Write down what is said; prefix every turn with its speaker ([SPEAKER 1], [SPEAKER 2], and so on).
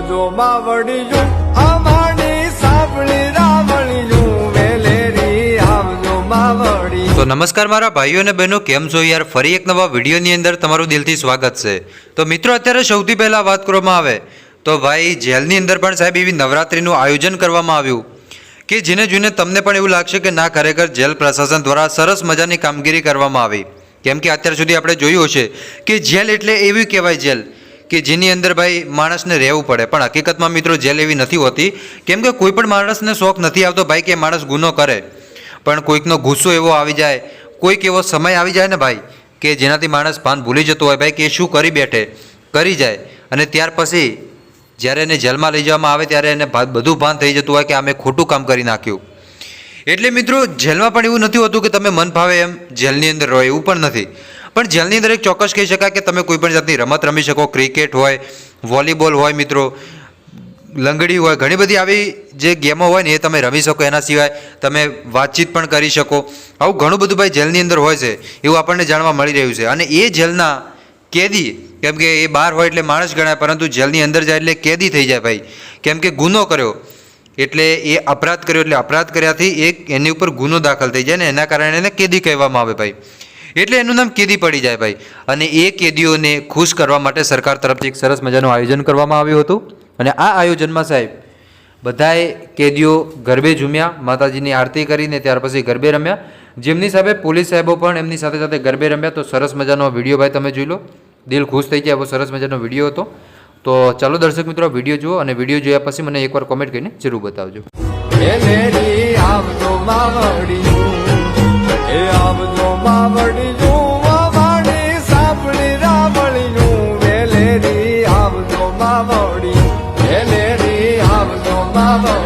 [SPEAKER 1] આવજો માવડિયું. અમારી
[SPEAKER 2] તો નમસ્કાર મારા ભાઈઓ અને બહેનો, કેમ છો યાર? ફરી એક નવા વિડીયોની અંદર તમારું દિલથી સ્વાગત છે. તો મિત્રો, અત્યારે સૌથી પહેલાં વાત કરવામાં આવે. તો ભાઈ, જેલની અંદર પણ સાહેબ એવી નવરાત્રિનું આયોજન કરવામાં આવ્યું કે જેને જોઈને તમને પણ એવું લાગશે કે ના, ખરેખર જેલ પ્રશાસન દ્વારા સરસ મજાની કામગીરી કરવામાં આવી. કેમ કે અત્યાર સુધી આપણે જોયું હશે કે જેલ એટલે એવી કહેવાય જેલ કે જેની અંદર ભાઈ માણસને રહેવું પડે. પણ હકીકતમાં મિત્રો જેલ એવી નથી હોતી. કેમ કે કોઈ પણ માણસને શોખ નથી આવતો ભાઈ કે માણસ ગુનો કરે. પણ કોઈકનો ગુસ્સો એવો આવી જાય, કોઈક એવો સમય આવી જાય ને ભાઈ, કે જેનાથી માણસ ભાન ભૂલી જતો હોય ભાઈ કે શું કરી બેઠે, કરી જાય. અને ત્યાર પછી જ્યારે એને જેલમાં લઈ જવામાં આવે ત્યારે એને બધું ભાન થઈ જતું હોય કે અમે ખોટું કામ કરી નાખ્યું. એટલે મિત્રો જેલમાં પણ એવું નથી હોતું કે તમે મન ફાવે એમ જેલની અંદર રહો, એવું પણ નથી. પણ જેલની અંદર એક ચોક્કસ કહી શકાય કે તમે કોઈ પણ જાતની રમત રમી શકો, ક્રિકેટ હોય, વોલીબોલ હોય મિત્રો, લંગડી હોય, ઘણી બધી આવી જે ગેમો હોય ને એ તમે રમી શકો. એના સિવાય તમે વાતચીત પણ કરી શકો. આવું ઘણું બધું ભાઈ જેલની અંદર હોય છે, એવું આપણને જાણવા મળી રહ્યું છે. અને એ જેલના કેદી, કેમ કે એ બહાર હોય એટલે માણસ ગણાય, પરંતુ જેલની અંદર જાય એટલે કેદી થઈ જાય ભાઈ. કેમ કે ગુનો કર્યો, એટલે એ અપરાધ કર્યો, એટલે અપરાધ કર્યાથી એક એની ઉપર ગુનો દાખલ થઈ જાય ને એના કારણે એને કેદી કહેવામાં આવે ભાઈ. એટલે એનું નામ કેદી પડી જાય ભાઈ. અને એ કેદીઓને ખુશ કરવા માટે સરકાર તરફથી એક સરસ મજાનું આયોજન કરવામાં આવ્યું હતું. અને આ આયોજનમાં સાહેબ, બધાએ કેદીઓ ગરબે ઝૂમ્યા, માતાજીની આરતી કરીને ત્યાર પછી ગરબે રમ્યા. જેમની સાથે પોલીસ સાહેબો પણ એમની સાથે સાથે ગરબે રમ્યા. તો સરસ મજાનો વીડિયો ભાઈ તમે જોઈ લો. દિલ ખુશ થઈ જાય એવો સરસ મજાનો વીડિયો હતો. તો ચાલો દર્શક મિત્રો વીડિયો જુઓ અને વીડિયો જોયા પછી મને એકવાર કોમેન્ટ કરીને જરૂર બતાવજો.
[SPEAKER 1] વેલેરી એને વેલેરી આવજો માવડિયું